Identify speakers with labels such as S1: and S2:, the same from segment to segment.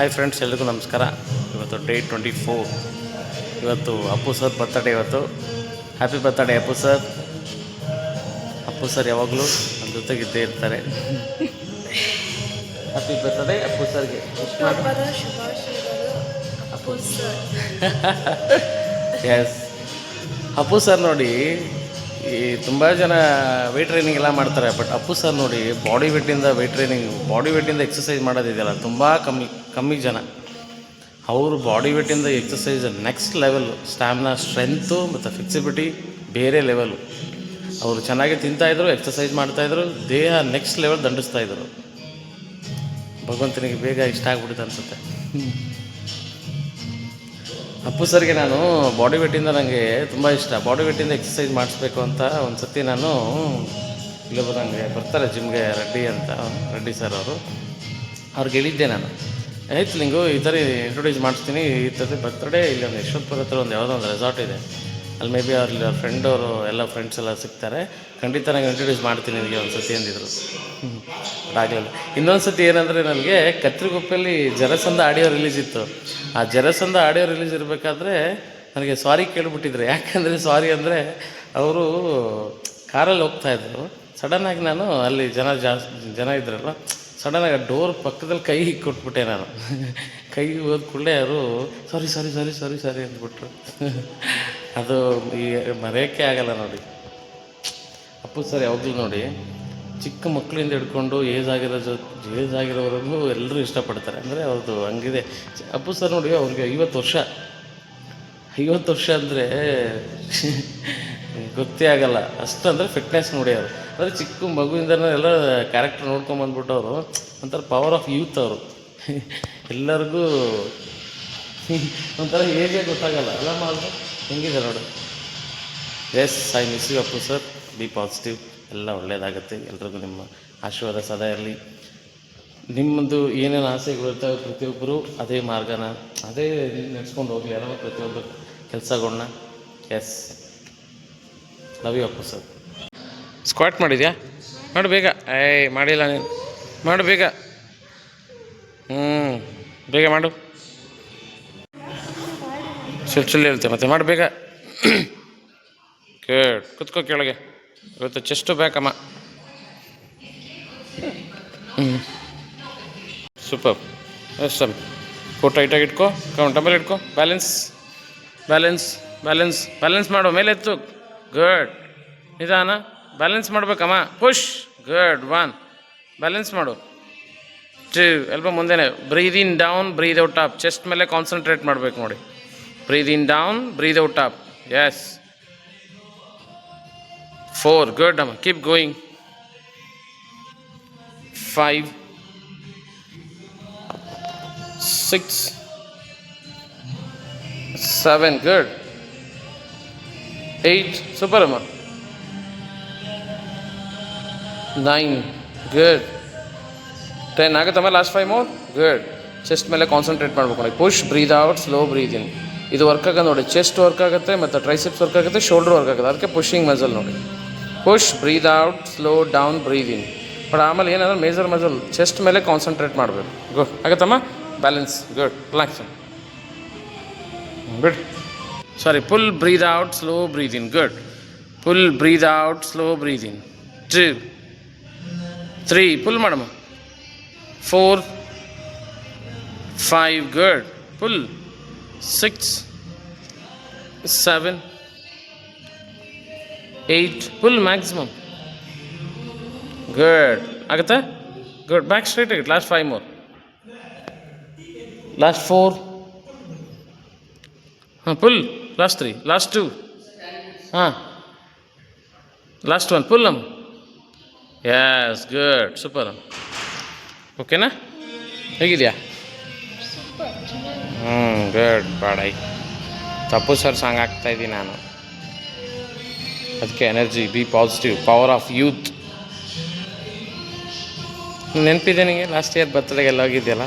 S1: Hi friends ಎಲ್ರಿಗೂ ನಮಸ್ಕಾರ. ಇವತ್ತು ಡೇ ಟ್ವೆಂಟಿ ಫೋರ್ ಇವತ್ತು ಅಪ್ಪು ಸರ್ ಬರ್ತಡೇ ಇವತ್ತು. Happy birthday Appu sir Appu sir ಯಾವಾಗಲೂ ನಮ್ಮ ಜೊತೆಗಿದ್ದೇ ಇರ್ತಾರೆ. ಹ್ಯಾಪಿ ಬರ್ತಡೇ ಅಪ್ಪು ಸರ್ಗೆ ಎಸ್ ಅಪ್ಪು ಸರ್ ನೋಡಿ ಈ ತುಂಬ ಜನ ವೆಯ್ಟ್ ಟ್ರೈನಿಂಗ್ ಎಲ್ಲ ಮಾಡ್ತಾರೆ ಬಟ್ ಅಪ್ಪು ಸರ್ ನೋಡಿ ಬಾಡಿ ವೆಯ್ಟಿಂದ ವೆಯ್ಟ್ ಟ್ರೈನಿಂಗ್ ಬಾಡಿ ವೆಯ್ಟಿಂದ ಎಕ್ಸಸೈಸ್ ಮಾಡೋದಿದೆಯಲ್ಲ, ತುಂಬ ಕಮ್ಮಿ ಕಮ್ಮಿ ಜನ. ಅವರು body ವೆಯ್ಟಿಂದ exercise next level stamina strength ಮತ್ತು ಫ್ಲೆಕ್ಸಿಬಿಲಿಟಿ ಬೇರೆ ಲೆವೆಲ್ಲು ಅವರು ಚೆನ್ನಾಗಿ ತಿಂತಾಯಿದ್ರು ಎಕ್ಸಸೈಸ್ ಮಾಡ್ತಾಯಿದ್ರು ದೇಹ ನೆಕ್ಸ್ಟ್ ಲೆವೆಲ್ ದಂಡಿಸ್ತಾಯಿದ್ರು ಭಗವಂತನಿಗೆ ಬೇಗ ಇಷ್ಟ ಆಗ್ಬಿಡುತ್ತೆ ಅನಿಸುತ್ತೆ. ಅಪ್ಪು ಸರ್ಗೆ ನಾನು ಬಾಡಿ ವೆಯ್ಟಿಂದ ನನಗೆ ತುಂಬ ಇಷ್ಟ. ಬಾಡಿ ವೆಯ್ಟಿಂದ ಎಕ್ಸಸೈಸ್ ಮಾಡಿಸ್ಬೇಕು ಅಂತ ಒಂದು ಸತಿ ನಾನು ಇಲ್ಲೊಬ್ಬರು ನನಗೆ ಬರ್ತಾರೆ ಜಿಮ್ಗೆ ರೆಡ್ಡಿ ಅಂತ, ರೆಡ್ಡಿ ಸರ್ ಅವರು. ಅವ್ರಿಗೆ ಹೇಳಿದ್ದೆ ನಾನು. ಆಯ್ತು ನಿಂಗು ಈ ಥರ ಇಂಟ್ರೊಡ್ಯೂಸ್ ಮಾಡಿಸ್ತೀನಿ, ಈ ಥರ ಬರ್ತಡೇ ಇಲ್ಲಿ ಒಂದು ಯಶವಂತಪುರ ಹತ್ರ ಒಂದು ಯಾವುದೋ ಒಂದು ರೆಸಾರ್ಟ್ ಇದೆ. ಅಲ್ಲಿ ಮೇ ಬಿ ಅವ್ರ ಫ್ರೆಂಡ್ ಅವರು ಎಲ್ಲ ಫ್ರೆಂಡ್ಸ್ ಎಲ್ಲ ಸಿಗ್ತಾರೆ. ಖಂಡಿತ ನನಗೆ ಇಂಟ್ರೊಡ್ಯೂಸ್ ಮಾಡ್ತೀನಿ ನಿಮಗೆ ಒಂದು ಸತಿ ಅಂದಿದ್ರು. ಆಗಲಿಲ್ಲ ಇನ್ನೊಂದು ಸತಿ ಏನಂದರೆ ನನಗೆ ಕತ್ರಿಗುಪ್ಪೆಯಲ್ಲಿ ಜರಸಂದ ಆಡಿಯೋ ರಿಲೀಸ್ ಇತ್ತು. ಆ ಜರಸಂದ ಆಡಿಯೋ ರಿಲೀಸ್ ಇರಬೇಕಾದ್ರೆ ನನಗೆ ಸಾರಿ ಕೇಳಿಬಿಟ್ಟಿದ್ರು. ಯಾಕಂದರೆ ಸಾರಿ ಅಂದರೆ ಅವರು ಕಾರಲ್ಲಿ ಹೋಗ್ತಾಯಿದ್ರು ಸಡನ್ನಾಗಿ ನಾನು ಅಲ್ಲಿ ಜನ ಜಾಸ್ತಿ ಜನ ಇದ್ರಲ್ಲ ಸಡನ್ನಾಗಿ ಡೋರ್ ಪಕ್ಕದಲ್ಲಿ ಕೈ ಕೊಟ್ಬಿಟ್ಟೆ ನಾನು. ಕೈ ಹೋದ ಕೂಡಲೇ ಅವರು ಸಾರಿ ಸಾರಿ ಸಾರಿ ಸಾರಿ ಸಾರಿ ಅಂದ್ಬಿಟ್ರು. ಅದು ಈ ಮರೆಯೋಕ್ಕೆ ಆಗಲ್ಲ ನೋಡಿ. ಅಪ್ಪು ಸರ್ ಯಾವಾಗಲೂ ನೋಡಿ, ಚಿಕ್ಕ ಮಕ್ಕಳಿಂದ ಹಿಡ್ಕೊಂಡು ಏಜ್ ಆಗಿರೋ ಜೊ, ಏಜ್ ಆಗಿರೋವರೆಗೂ ಎಲ್ಲರೂ ಇಷ್ಟಪಡ್ತಾರೆ. ಅಂದರೆ ಅವ್ರದ್ದು ಹಂಗಿದೆ. ಅಪ್ಪು ಸರ್ ನೋಡಿ, ಅವ್ರಿಗೆ ಐವತ್ತು ವರ್ಷ. ಐವತ್ತು ವರ್ಷ ಅಂದರೆ ಗೊತ್ತೇ ಆಗಲ್ಲ. ಅಷ್ಟು ಅಂದರೆ ಫಿಟ್ನೆಸ್ ನೋಡಿ ಅವರು. ಅಂದರೆ ಚಿಕ್ಕ ಮಗುವಿಂದನೇ ಎಲ್ಲ ಕ್ಯಾರೆಕ್ಟರ್ ನೋಡ್ಕೊಂಬಂದ್ಬಿಟ್ಟು ಅವರು ಒಂಥರ ಪವರ್ ಆಫ್ ಯೂತ್ ಅವರು. ಎಲ್ಲರಿಗೂ ಒಂಥರ ಏಜೇ ಗೊತ್ತಾಗಲ್ಲ. ಎಲ್ಲ ಮಾಡಿದ್ರು ಹೆಂಗಿದೆ ನೋಡು. Yes I miss you Appu sir be positive ಎಲ್ಲ ಒಳ್ಳೆಯದಾಗುತ್ತೆ ಎಲ್ರಿಗೂ ನಿಮ್ಮ ಆಶೀರ್ವಾದ ಸದಾ ಇರಲಿ. ನಿಮ್ಮದು ಏನೇನು ಆಸೆಗಳು ಇರ್ತವೆ ಪ್ರತಿಯೊಬ್ಬರು ಅದೇ ಮಾರ್ಗನ, ಅದೇ ನಡೆಸ್ಕೊಂಡು ಹೋಗಲಿ. ಯಾರೋ ಪ್ರತಿಯೊಬ್ಬರು ಕೆಲಸಗಳನ್ನ yes love you Appu sir squat ಮಾಡಿದ್ಯಾ? ಮಾಡು ಬೇಗ. ಏಯ್, ಮಾಡಿಲ್ಲ ನೀನು. ಮಾಡು ಬೇಗ. ಹ್ಞೂ ಬೇಗ ಮಾಡು. ಚುಲ್ ಸುಳ್ಳು ಹೇಳ್ತೆ ಮತ್ತೆ. ಮಾಡು ಬೇಗ. ಕೇಳು, ಕುತ್ಕೋ ಕೆಳಗೆ. ಇವತ್ತು ಚೆಸ್ಟು ಬೇಕಮ್ಮ ಹ್ಞೂ ಸೂಪರ್ ಸಮ್ ಫೋಟೋ ಟೈಟಾಗಿ ಇಟ್ಕೋ. ಕೌಂಟ್ ಮೇಲೆ ಇಟ್ಕೋ. ಬ್ಯಾಲೆನ್ಸ್ ಬ್ಯಾಲೆನ್ಸ್ ಬ್ಯಾಲೆನ್ಸ್ ಬ್ಯಾಲೆನ್ಸ್ ಮಾಡು. ಮೇಲೆ ಎತ್ತು. ಗುಡ್ ನಿಧಾನ. ಬ್ಯಾಲೆನ್ಸ್ ಮಾಡ್ಬೇಕಮ್ಮ? ಪುಷ್ ಗುಡ್ ಒನ್ ಬ್ಯಾಲೆನ್ಸ್ ಮಾಡು. ಟು ಎಲ್ಲ ಮುಂದೆನೆ breathe in down breathe out up chest ಮೇಲೆ ಕಾನ್ಸಂಟ್ರೇಟ್ ಮಾಡ್ಬೇಕು ನೋಡಿ. Breathe in down breathe out up yes four good ಅಮ್ಮ. Keep going five six seven good eight super ಅಮ್ಮ. Nine good ten ಆಗುತ್ತಮ್ಮ last five more good chest ಮೇಲೆ concentrate ಮಾಡ್ಬೇಕು. Push breathe out slow breathe in ಇದು work ಆಗೋದು ನೋಡಿ. Chest work ಆಗುತ್ತೆ, ಮತ್ತು triceps work ಆಗುತ್ತೆ ಶೋಲ್ಡರ್ ವರ್ಕ್ ಆಗುತ್ತೆ. ಅದಕ್ಕೆ ಪುಷಿಂಗ್ ಮಜಲ್ ನೋಡಿ. Push breathe out slow down breathe in but ಆಮೇಲೆ ಏನಂದ್ರೆ ಮೇಜರ್ ಮಜಲ್ ಚೆಸ್ಟ್ ಮೇಲೆ ಕಾನ್ಸಂಟ್ರೇಟ್ ಮಾಡಬೇಕು. Good ಆಗುತ್ತಮ್ಮ balance good relax good sorry full breathe out slow breathe in good full breathe out slow breathe in three pull ಮಾಡಮ್ಮ four five good pull six seven eight full maximum good ಆಗುತ್ತಾ? Good back straight ಆಗಿತ್ತು. Last five more last four ಹಾಂ full last three last two ಹಾಂ. Last one full ಅಮ್ಮ yes good super ಓಕೆನಾ ಹೇಗಿದೆಯಾ? ಹ್ಞೂ good ಬಾಡೈ. ತಪ್ಪು ಸರ್ ಸಾಂಗ್ ಹಾಕ್ತಾಯಿದ್ದೀನಿ ನಾನು. ಅದಕ್ಕೆ energy be positive power of youth ನೆನಪಿದೆ ನಿಮಗೆ ಲಾಸ್ಟ್ ಇಯರ್ ಬರ್ತಡೆಗೆಲ್ಲ ಹೋಗಿದ್ಯಲ್ಲ?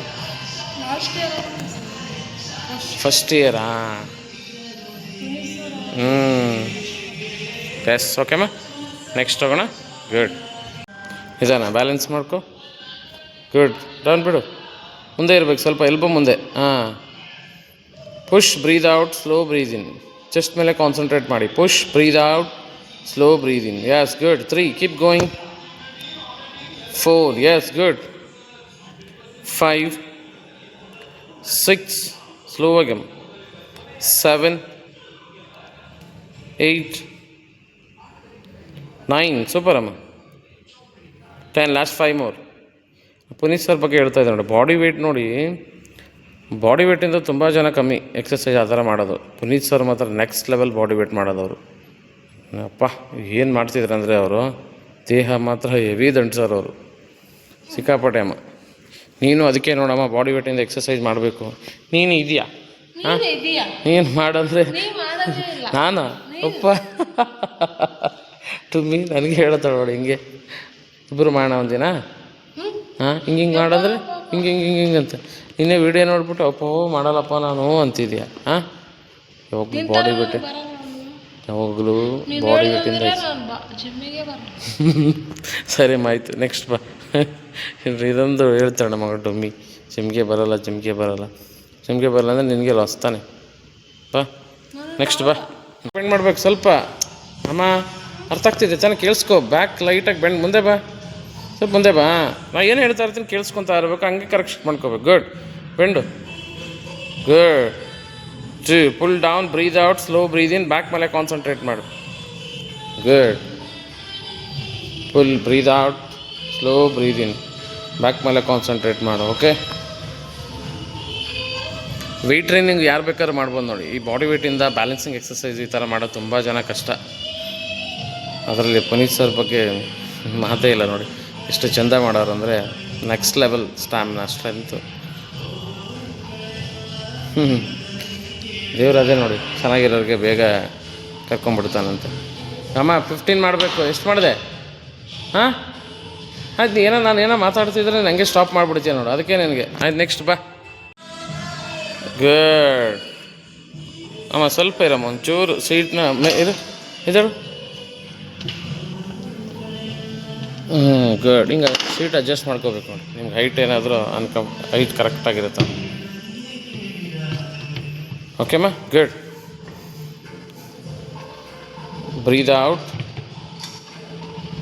S1: ಫಸ್ಟ್ ಇಯರಾ ಹ್ಞೂ ಎಸ್ ಓಕೆಮ್ಮ ನೆಕ್ಸ್ಟ್ ಹೋಗೋಣ. ಗುಡ್ ನಿಜಾನ? ಬ್ಯಾಲೆನ್ಸ್ ಮಾಡ್ಕೊ. ಗುಡ್ ಡೌನ್ ಬಿಡು. ಮುಂದೆ ಇರಬೇಕು, ಸ್ವಲ್ಪ ಎಲ್ಬೋ ಮುಂದೆ. ಹಾಂ. Push breathe out slow breathe in chest ಮೇಲೆ ಕಾನ್ಸಂಟ್ರೇಟ್ ಮಾಡಿ. Push breathe out slow breathe in yes good three keep going four yes good five six slow ಸ್ಲೋವಾಗಿ seven eight nine super ಅಮ್ಮ ten last five more Puneet sir ಬಗ್ಗೆ ಹೇಳ್ತಾ ಇದ್ದೆ ನೋಡಿ. Body weight ನೋಡಿ body ವೆಯ್ಟಿಂದ ತುಂಬ ಜನ ಕಮ್ಮಿ ಎಕ್ಸಸೈಸ್ ಆ ಥರ ಮಾಡೋದು. ಪುನೀತ್ ಸರ್ ಮಾತ್ರ ನೆಕ್ಸ್ಟ್ ಲೆವೆಲ್ ಬಾಡಿ ವೆಯ್ಟ್ ಮಾಡೋದವರು. ಅಪ್ಪ ಏನು ಮಾಡ್ತಿದ್ರು ಅಂದರೆ ಅವರು ದೇಹ ಮಾತ್ರ ಹೆವಿ ದಂಡ್ ಸರ್ ಅವರು. ಸಿಕ್ಕಾಪಟ್ಟೆ ಅಮ್ಮ. ನೀನು ಅದಕ್ಕೆ ನೋಡಮ್ಮ ಬಾಡಿ ವೆಯ್ಟಿಂದ ಎಕ್ಸಸೈಸ್ ಮಾಡಬೇಕು. ನೀನು ಇದೆಯಾ?
S2: ಹಾಂ?
S1: ನೀನು ಮಾಡಂದ್ರೆ? ನಾನಾ ಅಪ್ಪ. ಟುಮ್ಮಿ ನನಗೆ ಹೇಳ್ತಾಳೆ ನೋಡಿ ಹಿಂಗೆ. ಇಬ್ಬರು ಮಾಡೋಣ ಒಂದಿನ ಹಾಂ ಹಿಂಗೆ ಹಿಂಗೆ ಮಾಡಿದ್ರೆ ಹಿಂಗೆ ಹಿಂಗೆ ಹಿಂಗೆ ಹಿಂಗೆ ಅಂತ. ನಿನ್ನೆ ವಿಡಿಯೋ ನೋಡ್ಬಿಟ್ಟು ಅಪ್ಪೋ ಮಾಡಲ್ಲಪ್ಪ ನಾನು ಅಂತಿದ್ಯಾ? ಹಾಂ? ಯಾವಾಗ ಬಾಡಿ ಬಿಟ್ಟು ಯಾವಾಗಲೂ ಬಾಡಿ ಬಿಟ್ಟಿಂದ ಸರಿ ಆಯ್ತು. ನೆಕ್ಸ್ಟ್ ಬಾ. ಇದೊಂದು ಹೇಳ್ತಾಳೆ ಮಗ ಡೊಮ್ಮಿ. ಜಿಮ್ಗೆ ಬರಲ್ಲ ಜಿಮ್ಗೆ ಬರಲ್ಲ. ಜಿಮ್ಗೆ ಬರಲ್ಲ ಅಂದರೆ ನಿನಗೆ ಲಾಸ್ ತಾನೆ. ಬಾ. ನೆಕ್ಸ್ಟ್ ಬಾ. ಬೆಂಡ್ ಮಾಡ್ಬೇಕು ಸ್ವಲ್ಪ. ಅಮ್ಮ ಅರ್ಥ ಆಗ್ತಿದೆ. ಚೆನ್ನಾಗಿ ಕೇಳಿಸ್ಕೊ. ಬ್ಯಾಕ್ ಲೈಟಾಗಿ ಬೆಂಡ್ ಮುಂದೆ ಬಾ. ಸ್ವಲ್ಪ ಮುಂದೆ ಬಾ. ನಾ ಏನು ಹೇಳ್ತಾ ಇರ್ತೀನಿ ಕೇಳಿಸ್ಕೊತಾ ಇರ್ಬೇಕು, ಹಂಗೆ ಕರೆಕ್ಷನ್ ಮಾಡ್ಕೋಬೇಕು. Good bend good G full down breathe out slow breathe in back ಮೇಲೆ ಕಾನ್ಸಂಟ್ರೇಟ್ ಮಾಡು. Good full breathe out slow breathe in back ಮೇಲೆ ಕಾನ್ಸಂಟ್ರೇಟ್ ಮಾಡು ಓಕೆ ವೆಯ್ಟ್ ಟ್ರೈನಿಂಗ್ ಯಾರು ಬೇಕಾದ್ರೂ ಮಾಡ್ಬೋದು ನೋಡಿ. ಈ ಬಾಡಿ ವೆಯ್ಟಿಂದ ಬ್ಯಾಲೆನ್ಸಿಂಗ್ ಎಕ್ಸಸೈಸ್ ಈ ಥರ ಮಾಡೋದು ತುಂಬ ಜನ ಕಷ್ಟ. ಅದರಲ್ಲಿ ಪುನೀತ್ ಸರ್ ಬಗ್ಗೆ ಮಾತೇ ಇಲ್ಲ ನೋಡಿ. ಎಷ್ಟು ಚೆಂದ ಮಾಡೋರು ಅಂದರೆ ನೆಕ್ಸ್ಟ್ ಲೆವೆಲ್ ಸ್ಟ್ಯಾಮಿನಾ ಸ್ಟ್ರೆಂತು ಹ್ಞೂ ದೇವ್ರು ಅದೇ ನೋಡಿ, ಚೆನ್ನಾಗಿರೋರಿಗೆ ಬೇಗ ಕರ್ಕೊಂಡ್ಬಿಡ್ತಾನಂತೆ. ಅಮ್ಮ ಫಿಫ್ಟೀನ್ ಮಾಡಬೇಕು, ಎಷ್ಟು ಮಾಡಿದೆ? ಹಾಂ? ಆಯ್ತು, ಏನೋ ನಾನು ಏನೋ ಮಾತಾಡ್ತಿದ್ರೆ ನನಗೆ ಸ್ಟಾಪ್ ಮಾಡಿಬಿಡ್ತೀನಿ ನೋಡು, ಅದಕ್ಕೆ ನಿನಗೆ. ಆಯ್ತು ನೆಕ್ಸ್ಟ್ ಬಾ. ಗಡ್ ಅಮ್ಮ, ಸ್ವಲ್ಪ ಇರಮ್ಮ, ಒಂಚೂರು ಸೀಟ್ನ ಇದು ಇದು ಹ್ಞೂ ಗುಡ್ ಹಿಂಗೆ ಸೀಟ್ ಅಡ್ಜಸ್ಟ್ ಮಾಡ್ಕೋಬೇಕು ನೋಡಿ. ನಿಮ್ಗೆ ಹೈಟ್ ಏನಾದರೂ ಅನ್ಕಂ ಹೈಟ್ ಕರೆಕ್ಟಾಗಿರುತ್ತೆ ಓಕೆಮ್ಮ ಗಡ್ ಬ್ರೀದ್ ಔಟ್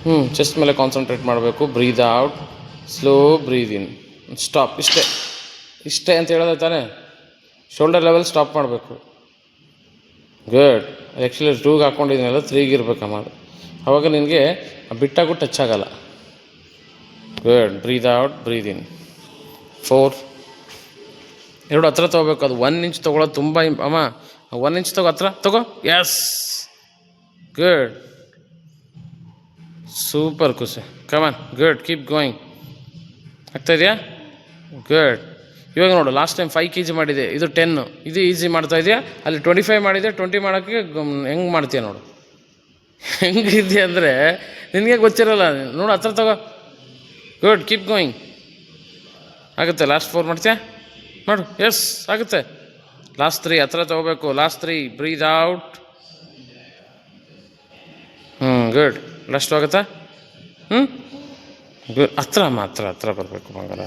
S1: ಹ್ಞೂ ಚೆಸ್ಟ್ ಮೇಲೆ ಕಾನ್ಸಂಟ್ರೇಟ್ ಮಾಡಬೇಕು. Breathe out slow breathe in stop ಇಷ್ಟೇ. ಇಷ್ಟೇ ಅಂತ ಹೇಳಿದ್ರೆ ತಾನೇ? ಶೋಲ್ಡರ್ ಲೆವೆಲ್ ಸ್ಟಾಪ್ ಮಾಡಬೇಕು. ಗುಡ್ ಆ್ಯಕ್ಚುಲಿ ಟೂಗೆ ಹಾಕ್ಕೊಂಡಿದ್ದೀನಲ್ಲ ತ್ರೀಗಿರ್ಬೇಕಮ್ಮ ಅದು. ಅವಾಗ ನಿನಗೆ ಬಿಟ್ಟಾಗೂ ಟಚ್ ಆಗಲ್ಲ good breathe out breathe in four ಎರಡು ಹತ್ರ ತೊಗೋಬೇಕು. ಅದು ಒನ್ ಇಂಚ್ ತೊಗೊಳೋದು ತುಂಬ ಇಂಪ್ ಅಮ್ಮ ಒನ್ ಇಂಚ್ ತಗೋ ಹತ್ರ. ತಗೋ. ಎಸ್ ಗುಡ್ ಸೂಪರ್ ಖುಷಿ. Come on good keep going ಆಗ್ತಾ ಇದೆಯಾ? ಗುಡ್ ಇವಾಗ ನೋಡು last time five K G ಮಾಡಿದೆ. ಇದು ಟೆನ್ನು ಇದು ಈಸಿ ಮಾಡ್ತಾ ಇದೆಯಾ? ಅಲ್ಲಿ ಟ್ವೆಂಟಿ ಫೈವ್ ಮಾಡಿದೆ. ಟ್ವೆಂಟಿ ಮಾಡೋಕ್ಕೆ ಹೆಂಗೆ ಮಾಡ್ತೀಯ ನೋಡು. ಹೆಂಗಿದ್ಯಾ ಅಂದರೆ? ನಿನಗೆ ಗೊತ್ತಿರಲ್ಲ. ನೋಡು, ಹತ್ರ ತಗೋ. ಗುಡ್ ಕೀಪ್ ಗೋಯಿಂಗ್ ಆಗುತ್ತೆ ಲಾಸ್ಟ್ ಫೋರ್ ಮಾಡ್ತೀಯಾ? ಮಾಡು ಎಸ್ ಆಗುತ್ತೆ. ಲಾಸ್ಟ್ ತ್ರೀ ಹತ್ರ ತಗೋಬೇಕು. ಲಾಸ್ಟ್ ತ್ರೀ ಬ್ರೀದ್ ಔಟ್ ಹ್ಞೂ ಗುಡ್ ಲಾಸ್ಟ್ ಆಗುತ್ತಾ? ಹ್ಞೂ ಗುಡ್ ಹತ್ರ ಅಮ್ಮ ಹತ್ರ ಬರಬೇಕು ಮಂಗಲ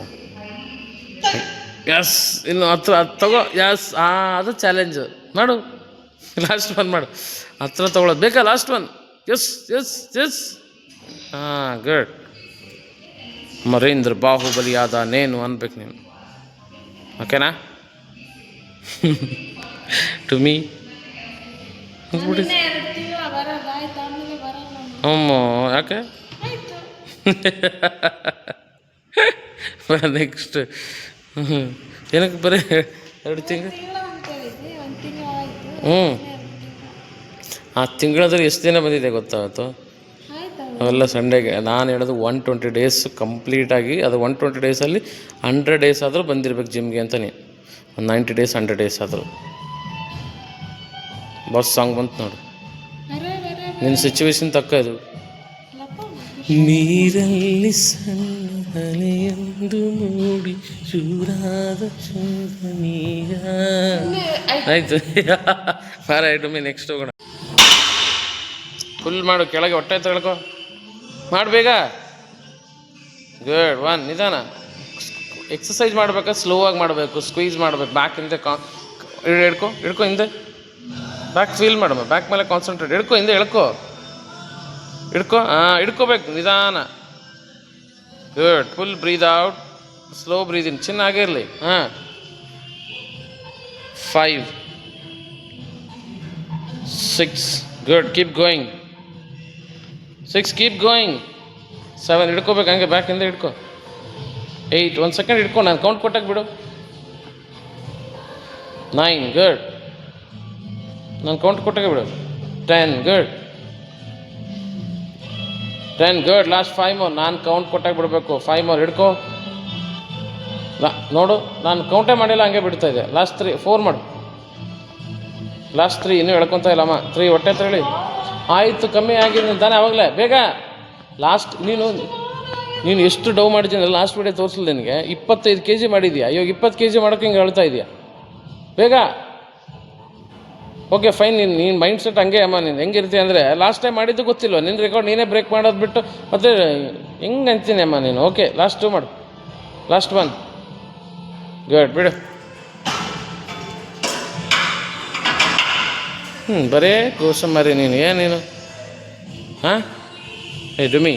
S1: ಎಸ್ ಇನ್ನು ಹತ್ರ ತಗೋ. ಎಸ್ ಆ, ಅದು ಚಾಲೆಂಜು ಮಾಡು. ಲಾಸ್ಟ್ ಒನ್ ಮಾಡು. ಹತ್ರ ತೊಗೊಳೋದು ಬೇಕಾ last one yes yes yes ಹಾಂ ಗುಡ್ ಮರೇಂದ್ರ ಬಾಹುಬಲಿಯಾದ ನೇನು ಅನ್ಬೇಕು ನೀನು ಓಕೆನಾ ಟು ಮೀ
S2: ನಿನ್ನೆ ಎರಡು ತಿಂಗಳ ಬರಲ್ಲ ಆಯ್ತು ಆಮೇಲೆ ಬರಲ್ಲ ನಾನು.
S1: ಹ್ಞೂ ಯಾಕೆ
S2: ಆಯ್ತು
S1: ನೆಕ್ಸ್ಟ್ ಏನಕ್ಕೆ ಬರೀ ಎರಡು ತಿಂಗಳು
S2: ತಿಂಗಳ ಅಂತ ಹೇಳಿದ್ದೆ ಒಂದು ತಿಂಗಳು ಆಯ್ತು
S1: ಹ್ಞೂ
S2: ಎರಡು ತಿಂಗಳು.
S1: ಆ ತಿಂಗಳಾದ್ರೆ ಎಷ್ಟು ದಿನ ಬಂದಿದೆ
S2: ಗೊತ್ತಾಗುತ್ತೋ
S1: ಅವೆಲ್ಲ ಸಂಡೇಗೆ ನಾನು ಹೇಳೋದು ಒನ್ ಟ್ವೆಂಟಿ ಡೇಸ್ ಕಂಪ್ಲೀಟಾಗಿ ಅದು ಒನ್ ಟ್ವೆಂಟಿ ಡೇಸಲ್ಲಿ ಹಂಡ್ರೆಡ್ ಡೇಸ್ ಆದರೂ ಬಂದಿರ್ಬೇಕು ಜಿಮ್ಗೆ ಅಂತಾನೆ. ಒಂದು ನೈಂಟಿ ಡೇಸ್ ಹಂಡ್ರೆಡ್ ಡೇಸ್ ಆದರೂ. ಬಸ್ ಸಾಂಗ್ ಬಂತು ನೋಡು. ನಿನ್ನ ಸಿಚುವೇಶನ್ ತಕ್ಕ ಇದು. ನೀರಲ್ಲಿ ಸಣ್ಣ ಅಲೆಯೊಂದು ಮೂಡಿ ಚೂರಾದ ಚೂರ ನೀರ ಆಯ್ತು ಫಾರ್ ಐಟಮಿ ನೆಕ್ಸ್ಟ್ ಹೋಗೋಣ. ಫುಲ್ ಮಾಡು, ಕೆಳಗೆ ಹೊಟ್ಟೆ ತಳ್ಕೊ ಮಾಡು ಬೇಗ. ಗುಡ್ ಒನ್ ನಿಧಾನ. ಎಕ್ಸಸೈಸ್ ಮಾಡ್ಬೇಕಾದ್ರೆ ಸ್ಲೋ ಆಗಿ ಮಾಡಬೇಕು ಸ್ಕ್ವೀಸ್ ಮಾಡಬೇಕು ಬ್ಯಾಕ್ ಹಿಂದೆ ಕಾ ಹಿಡ್ಕೊ ಹಿಡ್ಕೊ ಹಿಂದೆ. ಬ್ಯಾಕ್ ಫೀಲ್ ಮಾಡಮ್ಮ ಬ್ಯಾಕ್ ಮೇಲೆ ಕಾನ್ಸಂಟ್ರೇಟ್ ಹಿಡ್ಕೊ ಹಿಂದೆ ಹಿಡ್ಕೊ ಹಿಡ್ಕೊ ಹಾಂ ಹಿಡ್ಕೋಬೇಕು ನಿಧಾನ. Good full breathe out slow breathing ಚೆನ್ನಾಗಿರಲಿ ಹಾಂ. Five six good keep going six keep going seven ಹಿಡ್ಕೋಬೇಕು ಹಂಗೆ ಬ್ಯಾಕಿಂದ ಹಿಡ್ಕೊ. ಏಯ್ಟ್ ಒಂದು ಸೆಕೆಂಡ್ ಹಿಡ್ಕೊ, ನಾನು ಕೌಂಟ್ ಕೊಟ್ಟಾಗ ಬಿಡು. ನೈನ್ ಗುಡ್ ನಾನು ಕೌಂಟ್ ಕೊಟ್ಟಾಗ ಬಿಡು. Ten good ten good last five more ನಾನು ಕೌಂಟ್ ಕೊಟ್ಟಾಗ ಬಿಡಬೇಕು. ಫೈವ್ ಮೋರ್ ಹಿಡ್ಕೊ. ನೋಡು, ನಾನು ಕೌಂಟೇ ಮಾಡಿಲ್ಲ, ಹಂಗೆ ಬಿಡ್ತಾ ಇದೆ ಲಾಸ್ಟ್ ತ್ರೀ ಫೋರ್ ಮಾಡು. ಲಾಸ್ಟ್ ತ್ರೀ ಇನ್ನೂ ಹೇಳ್ಕೊತಾ ಇಲ್ಲಮ್ಮ. ತ್ರೀ ಹೊಟ್ಟೆ ಹೇಳಿ. ಆಯಿತು, ಕಮ್ಮಿ ಆಗಿದೆ ತಾನೇ ಆವಾಗಲೇ ಬೇಗ. ಲಾಸ್ಟ್ ನೀನು ನೀನು ಎಷ್ಟು ಡೌ ಮಾಡಿದ್ದೀನಿ ಲಾಸ್ಟ್ ವೀಡಿಯೋ ತೋರಿಸಲಿಲ್ಲ ನಿನಗೆ. ಇಪ್ಪತ್ತೈದು ಕೆ ಜಿ ಮಾಡಿದ್ಯಾ? ಇವಾಗ ಇಪ್ಪತ್ತು ಕೆ ಜಿ ಮಾಡೋಕೆ ಹಿಂಗೆ ಹೇಳ್ತಾ ಇದೆಯಾ? ಬೇಗ. ಓಕೆ ಫೈನ್ ನೀನು ನೀನು ಮೈಂಡ್ ಸೆಟ್ ಹಂಗೆ ಅಮ್ಮ ನೀನು. ಹೆಂಗಿರ್ತೀಯ ಅಂದರೆ ಲಾಸ್ಟ್ ಟೈಮ್ ಮಾಡಿದ್ದು ಗೊತ್ತಿಲ್ಲ ನಿನ್ನ ರೆಕಾರ್ಡ್ ನೀನೇ ಬ್ರೇಕ್ ಮಾಡೋದು ಬಿಟ್ಟು, ಮತ್ತೆ ಹೆಂಗೆ ಅಂತೀನಿ ಅಮ್ಮ ನೀನು? ಓಕೆ ಲಾಸ್ಟು ಮಾಡು. ಲಾಸ್ಟ್ ಒನ್ ಗುಡ್ ಬಿಡು. ಹ್ಞೂ ಬರೇ ಕೋಸಂಬರಿ ನೀನು ಏನು ನೀನು? ಹಾಂ? ಏ ಡುಮಿ.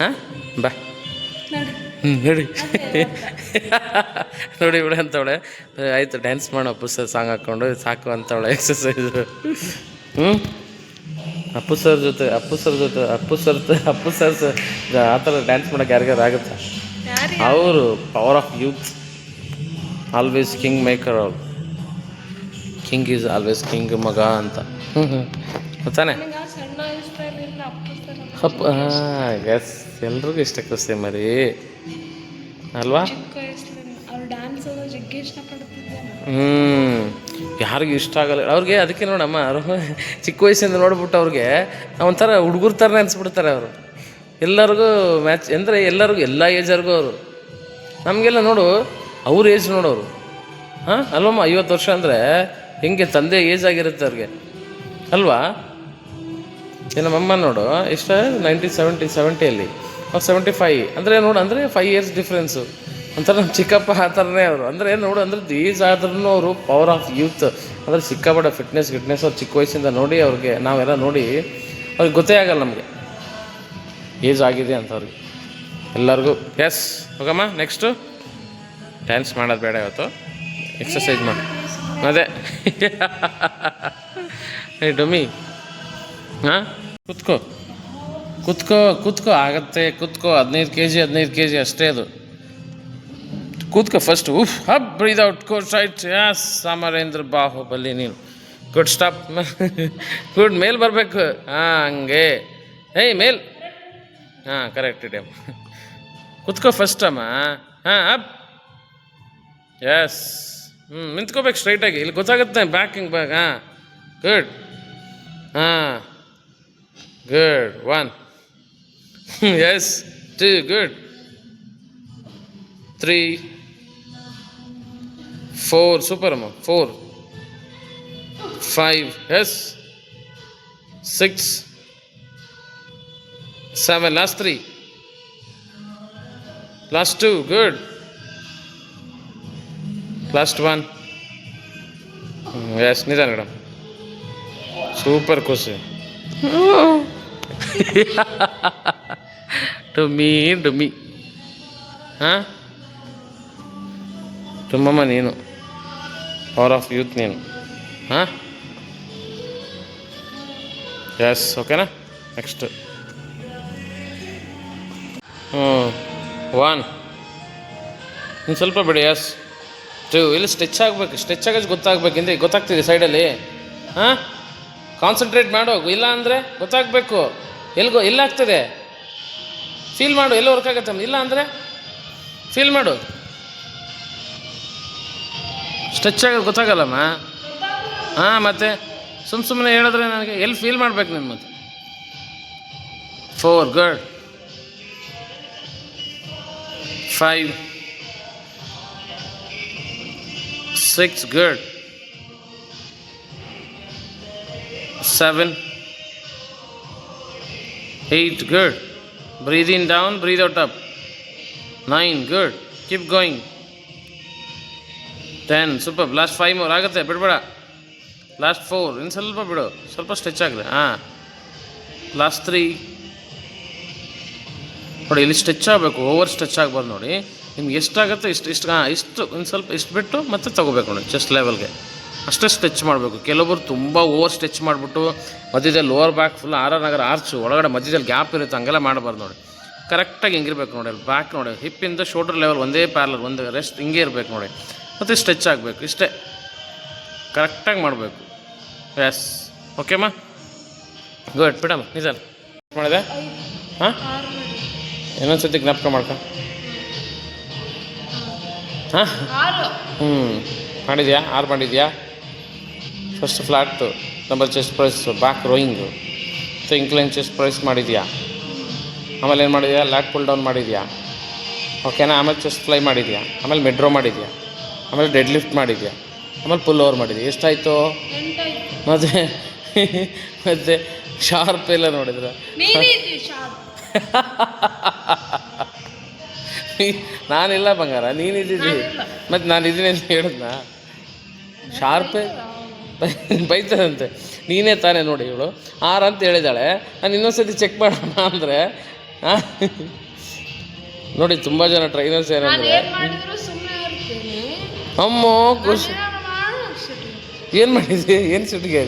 S1: ಹಾಂ? ಬಾ.
S2: ನೋಡಿ.
S1: ಹ್ಞೂ ಹೇಳಿ. ನೋಡಿ ಇವಳೆ ಅಂತವಳೆ. ಆಯಿತು ಡ್ಯಾನ್ಸ್ ಮಾಡೋ ಅಪ್ಪು ಸರ್ ಸಾಂಗ್ ಹಾಕ್ಕೊಂಡು ಸಾಕು ಅಂತವಳೆ ಎಕ್ಸಸೈಸು ಹ್ಞೂ ಅಪ್ಪು ಸರ್ ಜೊತೆ ಅಪ್ಪು ಸರ್ ಜೊತೆ ಅಪ್ಪು ಸರ್ ಅಪ್ಪು ಸರ್ ಆ ಥರ ಡ್ಯಾನ್ಸ್ ಮಾಡೋಕೆ ಯಾರಿಗಾರು ಆಗುತ್ತಾ? ಅವರು power of youth always king maker ಅವ್ರು ಕಿಂಗ್ ಈಸ್ ಆಲ್ವೇಸ್ ಕಿಂಗ್ ಮಗ ಅಂತ. ಹ್ಞೂ ಹ್ಞೂ
S2: ವಯಸ್ಸಲ್ಲಿಲ್ಲ ಅಪ್ಪ
S1: ಹಾಂ ಎಸ್ ಎಲ್ರಿಗೂ ಇಷ್ಟಕ್ಕೆ ಮರಿ. ಅಲ್ವಾ. ಹ್ಞೂ ಯಾರಿಗೂ ಇಷ್ಟ ಆಗಲ್ಲ. ಅವ್ರಿಗೆ ಅದಕ್ಕೆ ನೋಡಮ್ಮ ಅವರು ಚಿಕ್ಕ ವಯಸ್ಸಿಂದ ನೋಡ್ಬಿಟ್ಟು ಅವ್ರಿಗೆ ಒಂಥರ ಹುಡುಗರ ಥರನೇ ಅನಿಸ್ಬಿಡ್ತಾರೆ ಅವರು. ಎಲ್ಲರಿಗೂ ಮ್ಯಾಚ್ ಅಂದರೆ ಎಲ್ಲರಿಗೂ ಎಲ್ಲ ಏಜರ್ಗೂ ಅವರು. ನಮಗೆಲ್ಲ ನೋಡು ಅವ್ರ ಏಜ್ ನೋಡೋರು. ಹಾಂ ಅಲ್ವಮ್ಮ ಐವತ್ತು ವರ್ಷ ಅಂದರೆ ಹೆಂಗೆ ತಂದೆ ಏಜ್ ಆಗಿರುತ್ತೆ ಅವ್ರಿಗೆ? ಅಲ್ವಾ? ನಮ್ಮಮ್ಮ ನೋಡು ಎಷ್ಟು ನೈನ್ಟೀನ್ ಸೆವೆಂಟಿ, ಸೆವೆಂಟಿಯಲ್ಲಿ. ಅವ್ರು ಸೆವೆಂಟಿ ಫೈ ಅಂದರೆ ನೋಡು, ಅಂದರೆ ಫೈವ್ ಇಯರ್ಸ್ ಡಿಫ್ರೆನ್ಸು. ಒಂಥರ ನಮ್ಮ ಚಿಕ್ಕಪ್ಪ ಆ ಥರನೇ ಅವರು. ಅಂದರೆ ನೋಡು, ಅಂದರೆ ದೀಸ್ ಆದ್ರೂ ಅವರು ಪವರ್ ಆಫ್ ಯೂತ್ ಅಂದರೆ ಸಿಕ್ಕಾಪಡ ಫಿಟ್ನೆಸ್ ಗಿಟ್ನೆಸ್ ಅವ್ರು ಚಿಕ್ಕ ವಯಸ್ಸಿಂದ ನೋಡಿ ಅವ್ರಿಗೆ, ನಾವೆಲ್ಲ ನೋಡಿ, ಅವ್ರಿಗೆ ಗೊತ್ತೇ ಆಗಲ್ಲ ನಮಗೆ. ಏಜ್ ಆಗಿದೆ ಅಂತ ಅವ್ರಿಗೆ. ಎಲ್ಲರಿಗೂ. ಎಸ್ ಹೋಗಮ್ಮ ನೆಕ್ಸ್ಟು ಡ್ಯಾನ್ಸ್ ಮಾಡೋದು ಬೇಡ ಇವತ್ತು. ಎಕ್ಸಸೈಜ್ ಮಾಡಿ. ಅದೇ ಏ ಡೊಮಿ ಹಾಂ ಕುತ್ಕೋ ಕುತ್ಕೋ ಕುತ್ಕೋ ಆಗತ್ತೆ ಕುತ್ಕೋ ಹದಿನೈದು ಕೆ ಜಿ ಹದಿನೈದು ಕೆ ಜಿ ಅಷ್ಟೇ ಅದು. ಕೂತ್ಕೋ ಫಸ್ಟ್ ಉಫ್ ಹಬ್ ಬ್ರೀದ್ ಔಟ್ ಕೋ ಸೈಟ್ ಯಾಸ್ ಸಾಮರೇಂದ್ರ ಬಾಹುಬಲಿ ನೀನು ಗುಡ್ ಸ್ಟಾಪ್ ಗುಡ್ ಮೇಲ್ ಬರಬೇಕು. ಹಾಂ ಹಂಗೆ. ಏಯ್ ಮೇಲ್ ಹಾಂ ಕರೆಕ್ಟ್ ಇಡಮ್ ಕುತ್ಕೋ ಫಸ್ಟ್ ಅಮ್ಮ. ಹಾಂ ಅಪ್ ಎಸ್ ಹ್ಞೂ ನಿಂತ್ಕೋಬೇಕು ಸ್ಟ್ರೈಟಾಗಿ ಇಲ್ಲಿ ಗೊತ್ತಾಗುತ್ತೆ ಬ್ಯಾಕ್ ಹಿಂಗೆ ಬ್ಯಾಕ್ ಹಾಂ. ಗುಡ್ ಹಾಂ. Good one yes two good three four super ಅಮ್ಮ four five yes six seven last three last two good last one yes ನಿಧಾನ ಮೇಡಮ್ ಸೂಪರ್ ಖುಷಿ ಡುಮ್ಮಿ ಡುಮ್ಮಿ ಹಾಂ ತುಂಬಮ್ಮ ನೀನು ಪವರ್ ಆಫ್ ಯೂತ್ ನೀನು ಹಾಂ ಎಸ್ ಓಕೆನಾ ನೆಕ್ಸ್ಟ್ ಹ್ಞೂ ಒನ್ ಇನ್ನು ಸ್ವಲ್ಪ ಬಿಡಿ ಎಸ್ ಟು ಇಲ್ಲಿ ಸ್ಟೆಚ್ ಆಗಬೇಕು, ಸ್ಟ್ರೆಚ್ ಆಗೋದು ಗೊತ್ತಾಗ್ಬೇಕು. ಹಿಂದೆ ಗೊತ್ತಾಗ್ತಿದೆ ಸೈಡಲ್ಲಿ ಹಾಂ? ಕಾನ್ಸಂಟ್ರೇಟ್ ಮಾಡೋ. ಇಲ್ಲ ಅಂದರೆ ಗೊತ್ತಾಗಬೇಕು. ಎಲ್ಲಿಗೋ ಎಲ್ಲಾಗ್ತದೆ ಫೀಲ್ ಮಾಡು, ಎಲ್ಲ ವರ್ಕ್ ಆಗತ್ತೆ ಇಲ್ಲ ಅಂದರೆ ಫೀಲ್ ಮಾಡು. ಸ್ಟ್ರೆಚ್ ಆಗೋದು ಗೊತ್ತಾಗಲ್ಲಮ್ಮ ಹಾಂ, ಮತ್ತೆ ಸುಮ್ಮ ಸುಮ್ಮನೆ ಹೇಳಿದ್ರೆ ನನಗೆ ಎಲ್ಲಿ ಫೀಲ್ ಮಾಡ್ಬೇಕು ನಿಮ್ಮ ಮತ್ತೆ? Four good five six good seven eight good breathe in down breathe out up nine good Keep going ten super last five more ಆಗುತ್ತೆ, ಬಿಡಬೇಡ. ಲಾಸ್ಟ್ ಫೋರ್ ಇನ್ನು ಸ್ವಲ್ಪ ಬಿಡು. ಸ್ವಲ್ಪ ಸ್ಟ್ರೆಚ್ ಆಗಲಿ. ಹಾಂ. ಲಾಸ್ಟ್ ತ್ರೀ ನೋಡಿ, ಇಲ್ಲಿ ಸ್ಟ್ರೆಚ್ ಆಗಬೇಕು. ಓವರ್ ಸ್ಟ್ರೆಚ್ ಆಗಬಾರ್ದು ನೋಡಿ. ನಿಮ್ಗೆ ಎಷ್ಟಾಗುತ್ತೆ ಇಷ್ಟು ಇಷ್ಟು ಹಾಂ ಇಷ್ಟು ಒಂದು ಸ್ವಲ್ಪ ಇಷ್ಟು ಬಿಟ್ಟು ಮತ್ತೆ ತೊಗೋಬೇಕು ನೋಡಿ ಚೆಸ್ಟ್ ಲೆವೆಲ್ಗೆ ಅಷ್ಟೇ ಸ್ಟ್ರೆಚ್ ಮಾಡಬೇಕು. ಕೆಲವೊಬ್ರು ತುಂಬ ಓವರ್ ಸ್ಟ್ರೆಚ್ ಮಾಡಿಬಿಟ್ಟು ಮಧ್ಯದಲ್ಲಿ ಲೋವರ್ ಬ್ಯಾಕ್ ಫುಲ್ ಆರ್ ಆರ್ ನಗರ ಆರ್ಚು ಒಳಗಡೆ ಮಧ್ಯದಲ್ಲಿ ಗ್ಯಾಪ್ ಇರುತ್ತೆ ಹಂಗೆಲ್ಲ ಮಾಡಬಾರ್ದು ನೋಡಿ. ಕರೆಕ್ಟಾಗಿ ಹಿಂಗಿರ್ಬೇಕು ನೋಡಿ ಬ್ಯಾಕ್ ನೋಡಿ ಹಿಪ್ಪಿಂದ ಶೋಲ್ಡರ್ ಲೆವೆಲ್ ಒಂದೇ ಪ್ಯಾರ್ಲರ್ ಒಂದು ರೆಸ್ಟ್ ಹಿಂಗೆ ಇರಬೇಕು ನೋಡಿ. ಮತ್ತು ಸ್ಟ್ರೆಚ್ ಆಗಬೇಕು ಇಷ್ಟೇ. ಕರೆಕ್ಟಾಗಿ ಮಾಡಬೇಕು. ಎಸ್ ಓಕೆಮ್ಮ ಗುಡ್ ಬಿಡಮ್ಮ ನಿಜ ಮಾಡಿದೆ? ಹಾಂ? ಇನ್ನೊಂದು ಸತಿ ಜ್ಞಾಪಕ ಮಾಡ್ಕ. ಹಾಂ? ಹ್ಞೂ ಮಾಡಿದ್ಯಾ? ಆರು ಮಾಡಿದ್ಯಾ? First flat number chest press back rowing ಮತ್ತು ಇಂಕ್ಲೈನ್ ಚೆಸ್ಟ್ ಪ್ರೈಸ್ ಮಾಡಿದ್ಯಾ? ಆಮೇಲೆ ಏನು ಮಾಡಿದ್ಯಾ? ಲ್ಯಾಟ್ ಪುಲ್ ಡೌನ್ ಮಾಡಿದ್ಯಾ? ಓಕೆನಾ ಆಮೇಲೆ ಚೆಸ್ಟ್ ಫ್ಲೈ ಮಾಡಿದ್ಯಾ? ಆಮೇಲೆ ಮೆಡ್ರೋ ಮಾಡಿದ್ಯಾ? ಆಮೇಲೆ ಡೆಡ್ ಲಿಫ್ಟ್ ಮಾಡಿದ್ಯಾ? ಆಮೇಲೆ ಪುಲ್ ಓವರ್ ಮಾಡಿದ್ಯಾ? ಎಷ್ಟಾಯಿತು? ಮತ್ತೆ ಮತ್ತೆ ಶಾರ್ಪ್ ಎಲ್ಲ ನೋಡಿದ್ರೆ? ನಾನಿಲ್ಲ ಬಂಗಾರ ನೀನು
S2: ನಾನಿಲ್ಲ.
S1: ಮತ್ತು ನಾನು ಇದ್ದೀನಿ ಅಂತ ಹೇಳಿದ್ನ? ಶಾರ್ಪೇ ಬೈತದಂತೆ. ನೀನೇ ತಾನೇ ನೋಡಿ ಇವಳು. ಆರು ಅಂತ ಹೇಳಿದಾಳೆ. ನಾನು ಇನ್ನೊಂದ್ಸತಿ ಚೆಕ್ ಮಾಡೋಣ ಅಂದರೆ ನೋಡಿ ತುಂಬ ಜನ ಟ್ರೈನರ್ಸ್
S2: ನಾನು
S1: ಏನಂದರೆ ಅಮ್ಮ ಖುಷಿ. ಏನು ಮಾಡಿದ್ವಿ ಏನು ಸುಟ್ಟಿಗೆ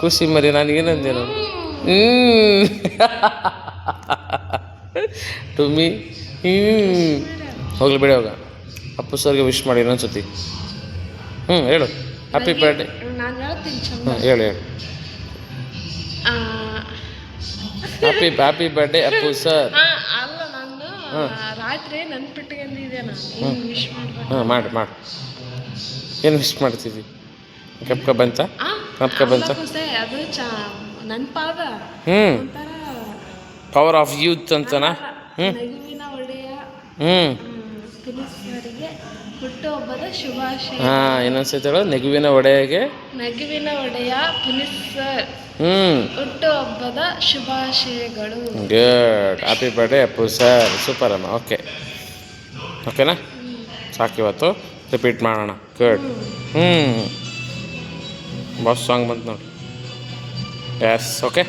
S1: ಖುಷಿ ಮರಿ ನಾನು ಏನಂದೇನು. ಹ್ಞೂ ಟುಮಿ ಹ್ಞೂ ಹೋಗ್ಲಿ ಬಿಡಿ ಹೋಗ ಅಪ್ಪು ಸರ್ಗೆ ವಿಶ್ ಮಾಡಿ ಇನ್ನೊಂದ್ಸತಿ ಹ್ಞೂ ಹೇಳು. ಹ್ಯಾಪಿ ಬರ್ಡೇ ಹ್ಞೂ ಹೇಳು ಹೇಳು. Happy happy birthday Appu sir.
S2: ರಾತ್ರಿ ನೆನ್ಪಿಟ್ಕೊಂಡಿದ್ದೆ
S1: ಹಾಂ ಮಾಡಿ ಮಾಡಿ. ಏನು ವಿಶ್ ಮಾಡ್ತಿದ್ವಿ ಕಪ್ಕ ಬಂತ? ಕಪ್ಕ ಬಂತ? ಹ್ಞೂ ಪವರ್ ಆಫ್ ಯೂತ್ ಅಂತನಾ? ಹ್ಞೂ
S2: ನಗುವಿನ ಒಡೆಯ
S1: ಹ್ಞೂ
S2: ಪುಲಿಸರಿಗೆ ಹುಟ್ಟುಹಬ್ಬದ ಶುಭಾಶಯ.
S1: ಹಾಂ ಇನ್ನೊಂದ್ಸತಿ ಹೇಳು ನೆಗುವಿನ ಒಡೆಯಗೆ
S2: ನಗುವಿನ ಒಡೆಯ ಪುಲಿಸ್ ಸರ್.
S1: ಹ್ಞೂ
S2: ಹುಟ್ಟುಹಬ್ಬದ ಶುಭಾಶಯಗಳು.
S1: Good happy birthday Appu sir super ಅಮ್ಮ ಓಕೆ ಓಕೆನಾ ಸಾಕು ಇವತ್ತು. ರಿಪೀಟ್ ಮಾಡೋಣ. ಗುಡ್ ಹ್ಞೂ ಬಸ್ ಸಾಂಗ್ ಬಂತು ನೋಡಿ. Yes okay